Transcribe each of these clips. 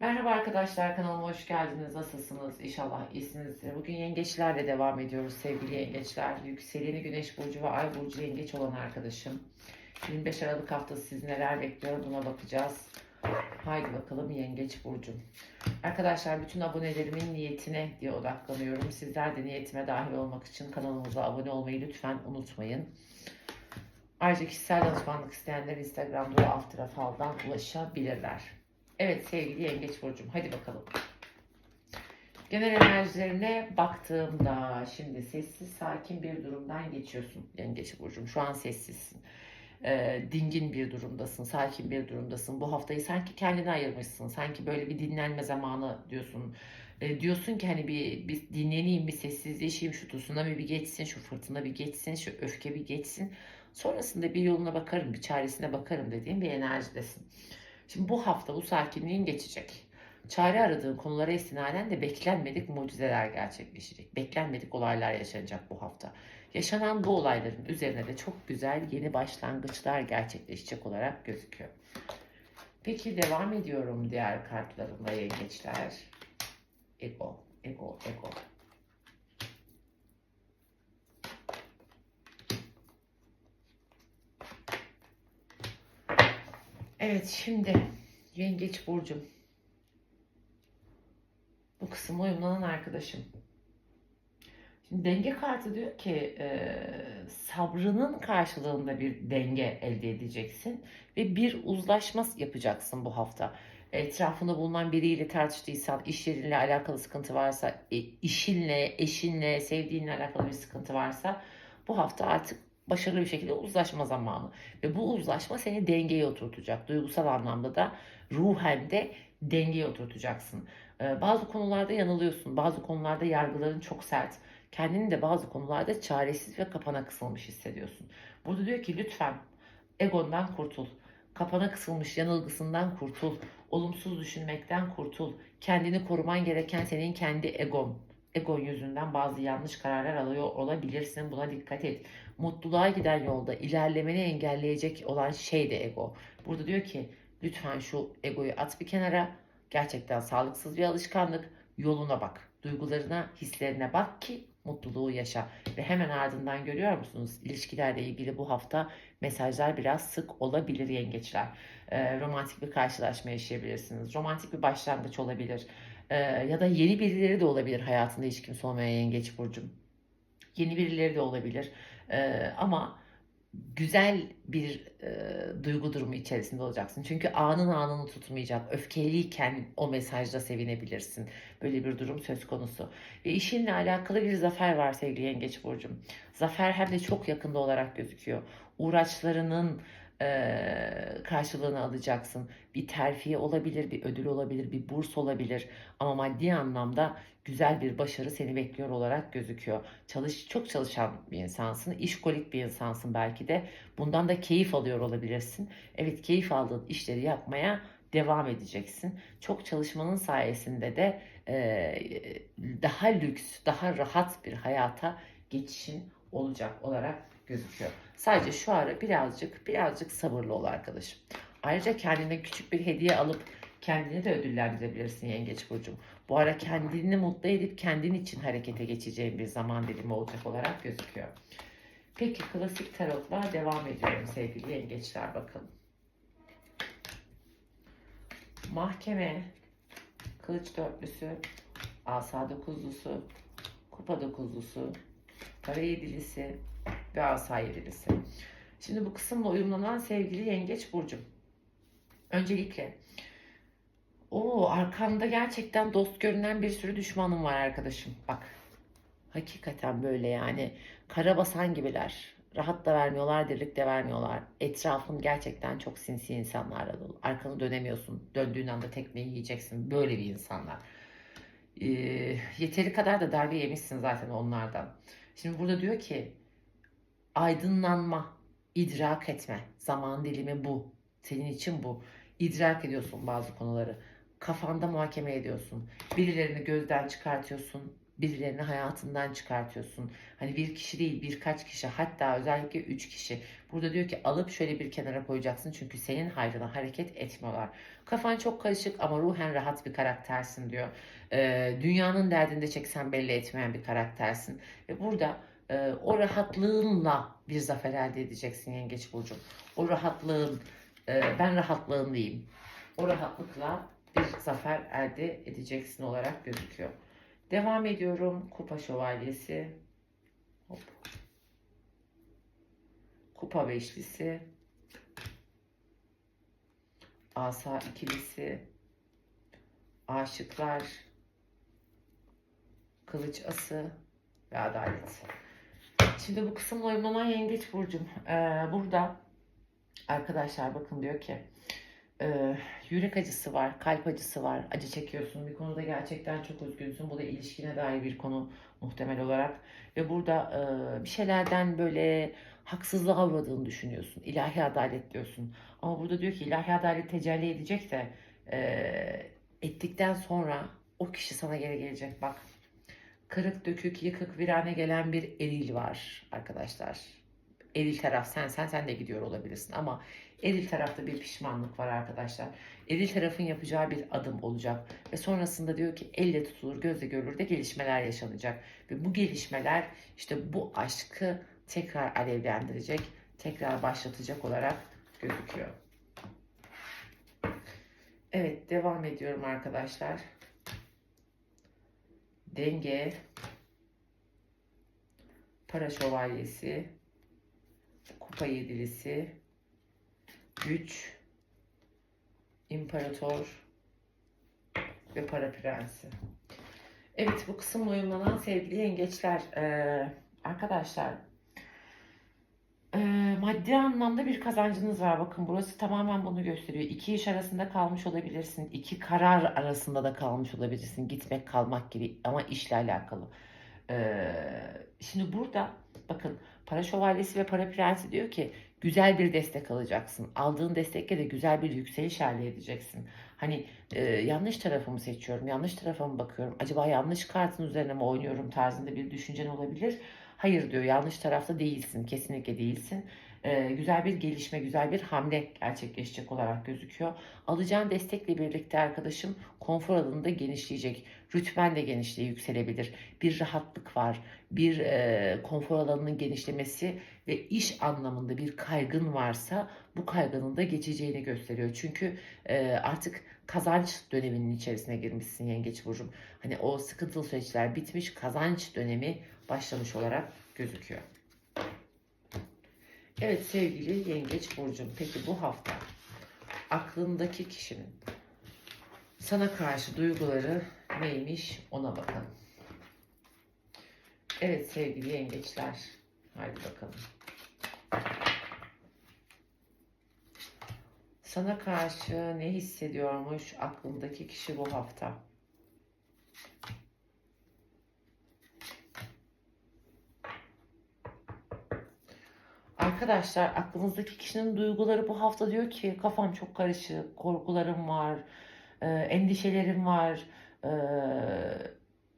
Merhaba arkadaşlar kanalıma hoş geldiniz. Nasılsınız? İnşallah iyisinizdir. Bugün yengeçlerle devam ediyoruz sevgili yengeçler. Yükseleni Güneş Burcu ve Ay Burcu yengeç olan arkadaşım. 25 Aralık haftası sizi neler bekliyor buna bakacağız. Haydi bakalım Yengeç Burcu. Arkadaşlar bütün abonelerimin niyetine diye odaklanıyorum. Sizler de niyetime dahil olmak için kanalımıza abone olmayı lütfen unutmayın. Ayrıca kişisel danışmanlık isteyenler Instagram'da ve alt tarafaldan ulaşabilirler. Evet sevgili Yengeç Burcu'm hadi bakalım. Genel enerjilerine baktığımda şimdi sessiz sakin bir durumdan geçiyorsun Yengeç Burcu'm. Şu an sessizsin. Ee, dingin bir durumdasın, sakin bir durumdasın. Bu haftayı sanki kendine ayırmışsın. Sanki böyle bir dinlenme zamanı diyorsun. Ee, diyorsun ki hani bir, bir dinleneyim, bir sessizleşeyim, şu tsunami bir geçsin, şu fırtına bir geçsin, şu öfke bir geçsin. Sonrasında bir yoluna bakarım, bir çaresine bakarım dediğin bir enerjidesin. Şimdi bu hafta bu sakinliğin geçecek. Çare aradığın konulara istinaden de beklenmedik mucizeler gerçekleşecek. Beklenmedik olaylar yaşanacak bu hafta. Yaşanan bu olayların üzerine de çok güzel yeni başlangıçlar gerçekleşecek olarak gözüküyor. Peki devam ediyorum diğer kartlarımla yengeçler. Ego, ego, ego. Evet şimdi Yengeç Burcu'm. Bu kısma uyumlanan arkadaşım. Şimdi denge kartı diyor ki e, sabrının karşılığında bir denge elde edeceksin ve bir uzlaşma yapacaksın bu hafta. Etrafında bulunan biriyle tartıştıysan, iş yerinle alakalı sıkıntı varsa, e, işinle, eşinle, sevdiğinle alakalı bir sıkıntı varsa bu hafta artık başarılı bir şekilde uzlaşma zamanı. Ve bu uzlaşma seni dengeye oturtacak. Duygusal anlamda da ruhen de dengeye oturtacaksın. Ee, bazı konularda yanılıyorsun. Bazı konularda yargıların çok sert. Kendini de bazı konularda çaresiz ve kapana kısılmış hissediyorsun. Burada diyor ki lütfen egondan kurtul. Kapana kısılmış yanılgısından kurtul. Olumsuz düşünmekten kurtul. Kendini koruman gereken senin kendi egon. Egon yüzünden bazı yanlış kararlar alıyor olabilirsin. Buna dikkat et. Mutluluğa giden yolda ilerlemeni engelleyecek olan şey de ego. Burada diyor ki lütfen şu egoyu at bir kenara. Gerçekten sağlıksız bir alışkanlık. Yoluna bak. Duygularına, hislerine bak ki mutluluğu yaşa. Ve hemen ardından görüyor musunuz? İlişkilerle ilgili bu hafta mesajlar biraz sık olabilir yengeçler. Ee, romantik bir karşılaşma yaşayabilirsiniz. Romantik bir başlangıç olabilir. Ee, ya da yeni birileri de olabilir hayatında hiç kimse olmayan yengeç burcum. Yeni birileri de olabilir. Ee, ama güzel bir e, duygu durumu içerisinde olacaksın. Çünkü anın anını tutmayacak. Öfkeliyken o mesajda sevinebilirsin. Böyle bir durum söz konusu. Ve işinle alakalı bir zafer var sevgili Yengeç Burcu'm. Zafer hem de çok yakında olarak gözüküyor. Uğraşlarının karşılığını alacaksın. Bir terfiye olabilir, bir ödül olabilir, bir burs olabilir. Ama maddi anlamda güzel bir başarı seni bekliyor olarak gözüküyor. Çalış, çok çalışan bir insansın, işkolik bir insansın belki de. Bundan da keyif alıyor olabilirsin. Evet keyif aldığın işleri yapmaya devam edeceksin. Çok çalışmanın sayesinde de e, daha lüks, daha rahat bir hayata geçişin olacak olarak gözüküyor. Sadece şu ara birazcık birazcık sabırlı ol arkadaşım. Ayrıca kendine küçük bir hediye alıp kendini de ödüllendirebilirsin Yengeç Burcu'm. Bu ara kendini mutlu edip kendin için harekete geçeceğin bir zaman dilimi olacak olarak gözüküyor. Peki klasik tarotla devam ediyorum sevgili yengeçler bakalım. Mahkeme, kılıç dörtlüsü, asa dokuzlusu, kupa dokuzlusu, para yedilisi yedilisi. Şimdi bu kısımla uyumlanan sevgili yengeç burcum. Öncelikle o arkanda gerçekten dost görünen bir sürü düşmanım var arkadaşım. Bak hakikaten böyle yani kara basan gibiler. Rahat da vermiyorlar, dirlik de vermiyorlar. Etrafın gerçekten çok sinsi insanlarla dolu. Arkanı dönemiyorsun. Döndüğün anda tekmeyi yiyeceksin. Böyle bir insanlar. Ee, yeteri kadar da darbe yemişsin zaten onlardan. Şimdi burada diyor ki aydınlanma, idrak etme. Zaman dilimi bu. Senin için bu. İdrak ediyorsun bazı konuları. Kafanda muhakeme ediyorsun. Birilerini gözden çıkartıyorsun. birilerini hayatından çıkartıyorsun. Hani bir kişi değil birkaç kişi hatta özellikle üç kişi. Burada diyor ki alıp şöyle bir kenara koyacaksın çünkü senin hayrına hareket etmiyorlar. Kafan çok karışık ama ruhen rahat bir karaktersin diyor. Ee, dünyanın derdinde çeksen belli etmeyen bir karaktersin. Ve burada e, o rahatlığınla bir zafer elde edeceksin Yengeç Burcu. O rahatlığın, e, ben rahatlığındayım. O rahatlıkla bir zafer elde edeceksin olarak gözüküyor. Devam ediyorum. Kupa şövalyesi. Hop. Kupa beşlisi. Asa ikilisi. Aşıklar. Kılıç ası ve adalet. Şimdi bu kısımla uyumlanan yengeç burcum. Ee, burada arkadaşlar bakın diyor ki e, yürek acısı var, kalp acısı var, acı çekiyorsun. Bir konuda gerçekten çok üzgünsün. Bu da ilişkine dair bir konu muhtemel olarak. Ve burada e, bir şeylerden böyle haksızlığa uğradığını düşünüyorsun. İlahi adalet diyorsun. Ama burada diyor ki ilahi adalet tecelli edecek de e, ettikten sonra o kişi sana geri gelecek. Bak kırık dökük yıkık virane gelen bir eril var arkadaşlar. Eril taraf sen sen sen de gidiyor olabilirsin ama eril tarafta bir pişmanlık var arkadaşlar. Eril tarafın yapacağı bir adım olacak ve sonrasında diyor ki elle tutulur gözle görülür de gelişmeler yaşanacak ve bu gelişmeler işte bu aşkı tekrar alevlendirecek, tekrar başlatacak olarak gözüküyor. Evet devam ediyorum arkadaşlar. Denge, para şövalyesi, kupa yedilisi, güç, imparator ve para prensi. Evet bu kısımla uyumlanan sevgili yengeçler. Ee, arkadaşlar maddi anlamda bir kazancınız var. Bakın burası tamamen bunu gösteriyor. İki iş arasında kalmış olabilirsin. iki karar arasında da kalmış olabilirsin. Gitmek kalmak gibi ama işle alakalı. Ee, şimdi burada bakın para şövalyesi ve para prensi diyor ki güzel bir destek alacaksın. Aldığın destekle de güzel bir yükseliş elde edeceksin. Hani e, yanlış tarafımı seçiyorum, yanlış tarafa mı bakıyorum, acaba yanlış kartın üzerine mi oynuyorum tarzında bir düşüncen olabilir. Hayır diyor yanlış tarafta değilsin, kesinlikle değilsin. Ee, güzel bir gelişme, güzel bir hamle gerçekleşecek olarak gözüküyor. Alacağın destekle birlikte arkadaşım konfor alanında genişleyecek. Rütben de genişliğe yükselebilir. Bir rahatlık var, bir e, konfor alanının genişlemesi ve iş anlamında bir kaygın varsa bu kaygının da geçeceğini gösteriyor. Çünkü e, artık kazanç döneminin içerisine girmişsin Yengeç Burcu'm. Hani o sıkıntılı süreçler bitmiş, kazanç dönemi başlamış olarak gözüküyor. Evet sevgili Yengeç Burcu'm. Peki bu hafta aklındaki kişinin sana karşı duyguları neymiş ona bakalım. Evet sevgili yengeçler. Haydi bakalım. Sana karşı ne hissediyormuş aklındaki kişi bu hafta? Arkadaşlar aklınızdaki kişinin duyguları bu hafta diyor ki kafam çok karışık, korkularım var, e, endişelerim var. E,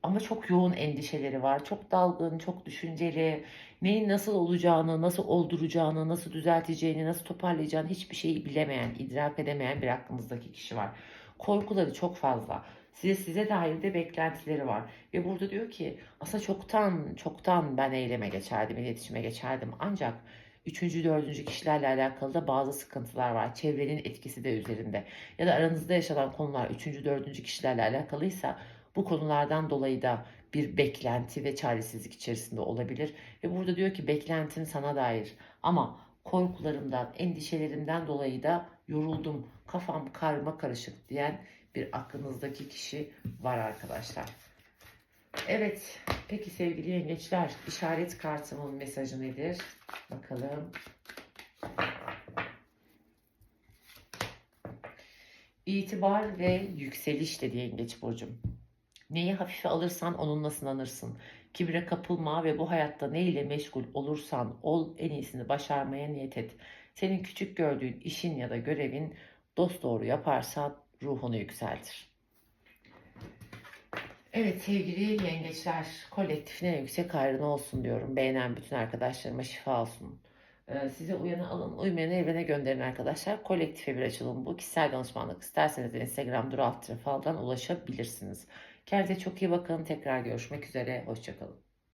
ama çok yoğun endişeleri var. Çok dalgın, çok düşünceli. Neyin nasıl olacağını, nasıl olduracağını, nasıl düzelteceğini, nasıl toparlayacağını hiçbir şeyi bilemeyen, idrak edemeyen bir aklınızdaki kişi var. Korkuları çok fazla. Size size dair de beklentileri var. Ve burada diyor ki aslında çoktan çoktan ben eyleme geçerdim, iletişime geçerdim. Ancak üçüncü, dördüncü kişilerle alakalı da bazı sıkıntılar var. Çevrenin etkisi de üzerinde. Ya da aranızda yaşanan konular üçüncü, dördüncü kişilerle alakalıysa bu konulardan dolayı da bir beklenti ve çaresizlik içerisinde olabilir. Ve burada diyor ki beklentim sana dair ama korkularımdan, endişelerimden dolayı da yoruldum, kafam karma karışık diyen bir aklınızdaki kişi var arkadaşlar. Evet, peki sevgili yengeçler, işaret kartımın mesajı nedir? Bakalım. İtibar ve yükseliş dedi yengeç burcum. Neyi hafife alırsan onunla sınanırsın. Kibre kapılma ve bu hayatta ne ile meşgul olursan ol en iyisini başarmaya niyet et. Senin küçük gördüğün işin ya da görevin dost doğru yaparsan ruhunu yükseltir. Evet sevgili yengeçler, kolektifin en yüksek hayrına olsun diyorum. Beğenen bütün arkadaşlarıma şifa olsun. Ee, size uyanı alın, uymayanı evrene gönderin arkadaşlar. Kolektife bir açılım bu. Kişisel danışmanlık isterseniz de Instagram dur alt faldan ulaşabilirsiniz. Kendinize çok iyi bakın. Tekrar görüşmek üzere. Hoşçakalın.